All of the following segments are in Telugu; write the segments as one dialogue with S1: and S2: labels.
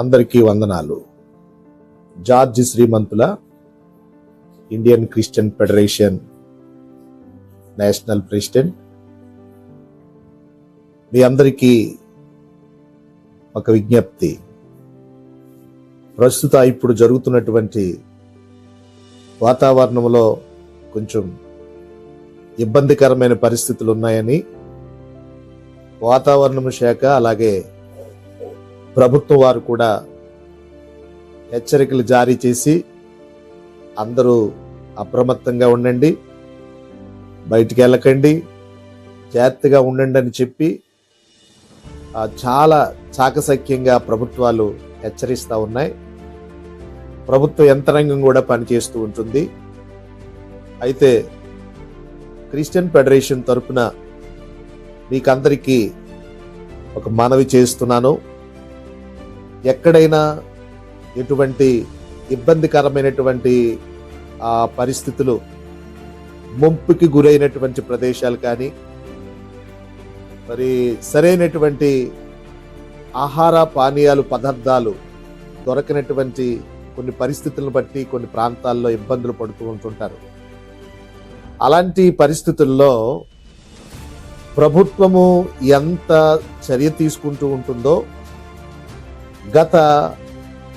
S1: అందరికీ వందనాలు. George Srimanthula Indian Christian Federation national president. మీ అందరికీ ఒక విజ్ఞప్తి. ప్రస్తుత ఇప్పుడు జరుగుతున్నటువంటి వాతావరణంలో కొంచెం ఇబ్బందికరమైన పరిస్థితులు ఉన్నాయని వాతావరణం శాఖ అలాగే ప్రభుత్వం వారు కూడా హెచ్చరికలు జారీ చేసి అందరూ అప్రమత్తంగా ఉండండి బయటికి వెళ్ళకండి జాగ్రత్తగా ఉండండి అని చెప్పి చాలా చాకసక్యంగా ప్రభుత్వాలు హెచ్చరిస్తూ ఉన్నాయి. ప్రభుత్వ యంత్రాంగం కూడా పనిచేస్తూ ఉంటుంది. అయితే క్రిస్టియన్ ఫెడరేషన్ తరపున మీకందరికీ ఒక మనవి చేస్తున్నాను. ఎక్కడైనా ఎటువంటి ఇబ్బందికరమైనటువంటి ఆ పరిస్థితులు ముంపుకి గురైనటువంటి ప్రదేశాలు కానీ మరి సరైనటువంటి ఆహార పానీయాలు పదార్థాలు దొరకనటువంటి కొన్ని పరిస్థితులను బట్టి కొన్ని ప్రాంతాల్లో ఇబ్బందులు పడుతూ ఉంటుంటారు. అలాంటి పరిస్థితుల్లో ప్రభుత్వము ఎంత చర్య తీసుకుంటూ ఉంటుందో గత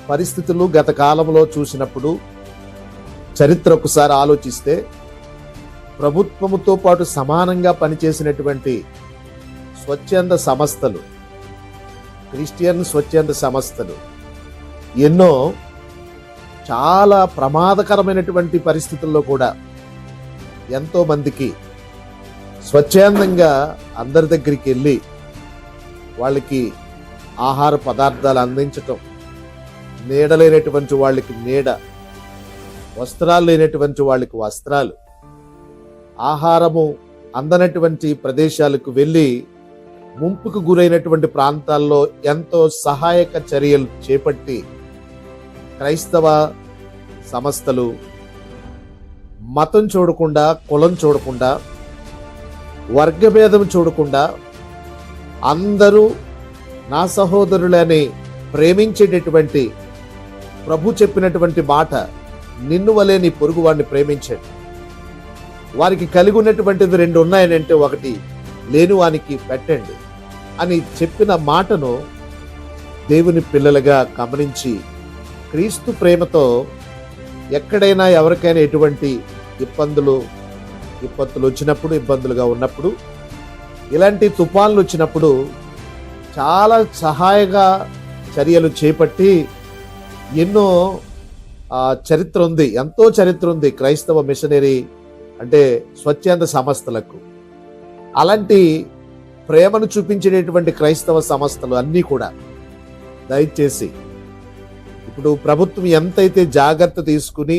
S1: పరిస్థితులు గత కాలంలో చూసినప్పుడు చరిత్ర ఒకసారి ఆలోచిస్తే ప్రభుత్వముతో పాటు సమానంగా పనిచేసినటువంటి స్వచ్ఛంద సంస్థలు క్రిస్టియన్ స్వచ్ఛంద సంస్థలు ఎన్నో చాలా ప్రమాదకరమైనటువంటి పరిస్థితుల్లో కూడా ఎంతోమందికి స్వచ్ఛందంగా అందరి దగ్గరికి వెళ్ళి వాళ్ళకి ఆహార పదార్థాలు అందించటం నీడ లేనటువంటి వాళ్ళకి నీడ వస్త్రాలు లేనటువంటి వాళ్ళకి వస్త్రాలు ఆహారము అందనటువంటి ప్రదేశాలకు వెళ్ళి ముంపుకు గురైనటువంటి ప్రాంతాల్లో ఎంతో సహాయక చర్యలు చేపట్టి క్రైస్తవ సంస్థలు మతం చూడకుండా కులం చూడకుండా వర్గభేదం చూడకుండా అందరూ నా సహోదరులని ప్రేమించేటటువంటి ప్రభు చెప్పినటువంటి మాట నిన్ను వలే నీ పొరుగు వాడిని ప్రేమించండి. వారికి కలిగి ఉన్నటువంటిది రెండు ఉన్నాయని అంటే ఒకటి లేని వానికి పెట్టండి అని చెప్పిన మాటను దేవుని పిల్లలుగా గమనించి క్రీస్తు ప్రేమతో ఎక్కడైనా ఎవరికైనా ఎటువంటి ఇబ్బందులు విపత్తులు వచ్చినప్పుడు ఇబ్బందులుగా ఉన్నప్పుడు ఇలాంటి తుఫాన్లు వచ్చినప్పుడు చాలా సహాయగా చర్యలు చేపట్టి ఎన్నో చరిత్ర ఉంది. ఎంతో చరిత్ర ఉంది క్రైస్తవ మిషనరీ అంటే స్వచ్ఛంద సంస్థలకు. అలాంటి ప్రేమను చూపించేటటువంటి క్రైస్తవ సంస్థలు అన్నీ కూడా దయచేసి ఇప్పుడు ప్రభుత్వం ఎంతైతే జాగ్రత్త తీసుకుని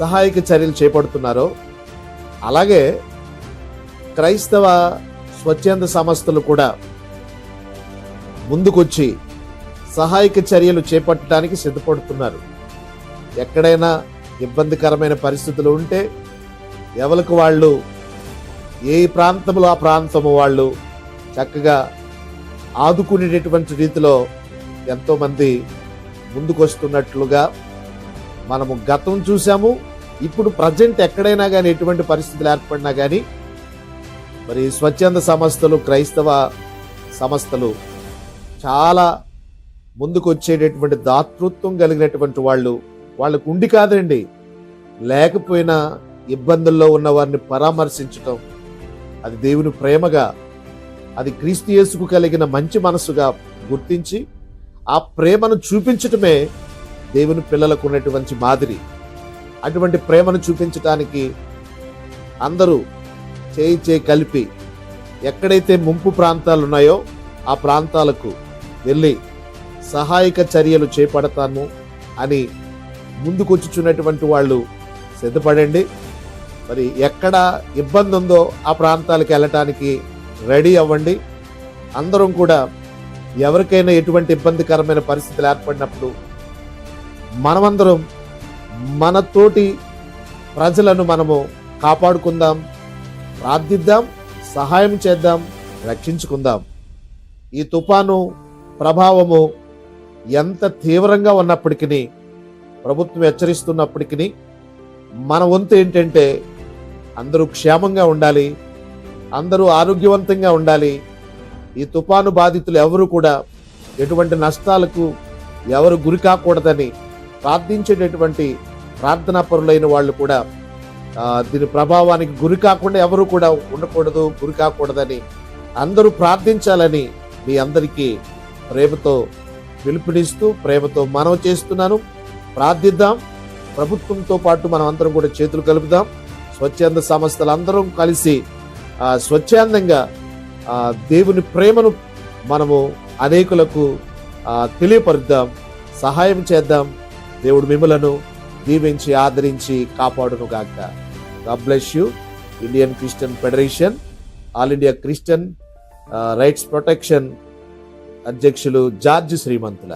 S1: సహాయక చర్యలు చేపడుతున్నారో అలాగే క్రైస్తవ స్వచ్ఛంద సంస్థలు కూడా ముందుకొచ్చి సహాయక చర్యలు చేపట్టడానికి సిద్ధపడుతున్నారు. ఎక్కడైనా ఇబ్బందికరమైన పరిస్థితులు ఉంటే ఎవరికి వాళ్ళు ఏ ప్రాంతంలో ఆ ప్రాంతము వాళ్ళు చక్కగా ఆదుకునేటటువంటి రీతిలో ఎంతోమంది ముందుకొస్తున్నట్లుగా మనము గతం చూసాము ఇప్పుడు ప్రజెంట్ ఎక్కడైనా కానీ ఎటువంటి పరిస్థితులు ఏర్పడినా కానీ మరి స్వచ్ఛంద సంస్థలు క్రైస్తవ సంస్థలు చాలా ముందుకు వచ్చేటటువంటి దాతృత్వం కలిగినటువంటి వాళ్ళు వాళ్ళకు ఉండి కాదండి. లేకపోయినా ఇబ్బందుల్లో ఉన్న వారిని పరామర్శించటం అది దేవుని ప్రేమగా అది క్రీస్తు యేసుకు కలిగిన మంచి మనసుగా గుర్తించి ఆ ప్రేమను చూపించటమే దేవుని పిల్లలకు ఉన్నటువంటి మాదిరి. అటువంటి ప్రేమను చూపించటానికి అందరూ చేయి చేయి కలిపి ఎక్కడైతే ముంపు ప్రాంతాలు ఉన్నాయో ఆ ప్రాంతాలకు వెళ్ళి సహాయక చర్యలు చేపడతాను అని ముందుకొచ్చుచున్నటువంటి వాళ్ళు సిద్ధపడండి. మరి ఎక్కడ ఇబ్బంది ఉందో ఆ ప్రాంతాలకు వెళ్ళటానికి రెడీ అవ్వండి. అందరం కూడా ఎవరికైనా ఎటువంటి ఇబ్బందికరమైన పరిస్థితులు ఏర్పడినప్పుడు మనమందరం మనతోటి ప్రజలను మనము కాపాడుకుందాం. ప్రార్థిద్దాం సహాయం చేద్దాం రక్షించుకుందాం. ఈ తుఫాను ప్రభావము ఎంత తీవ్రంగా ఉన్నప్పటికీ ప్రభుత్వం హెచ్చరిస్తున్నప్పటికీ మన వంతు ఏంటంటే అందరూ క్షేమంగా ఉండాలి అందరూ ఆరోగ్యవంతంగా ఉండాలి. ఈ తుఫాను బాధితులు ఎవరు కూడా ఎటువంటి నష్టాలకు ఎవరు గురి కాకూడదని ప్రార్థించేటటువంటి ప్రార్థనా పరులైన వాళ్ళు కూడా దీని ప్రభావానికి గురి కాకుండా ఎవరు కూడా ఉండకూడదు గురి కాకూడదని అందరూ ప్రార్థించాలని మీ అందరికీ ప్రేమతో పిలుపునిస్తూ ప్రేమతో మనవి చేస్తున్నాను. ప్రార్థిద్దాం. ప్రభుత్వంతో పాటు మనం అందరం కూడా చేతులు కలుపుదాం. స్వచ్ఛంద సంస్థలు అందరం కలిసి స్వచ్ఛందంగా దేవుని ప్రేమను మనము అనేకులకు తెలియపరుద్దాం సహాయం చేద్దాం. దేవుడు మిమ్మలను దీవించి ఆదరించి కాపాడును గాక God bless you Indian Christian Federation all India Christian rights protection అధ్యక్షులు జార్జ్ శ్రీమంతుల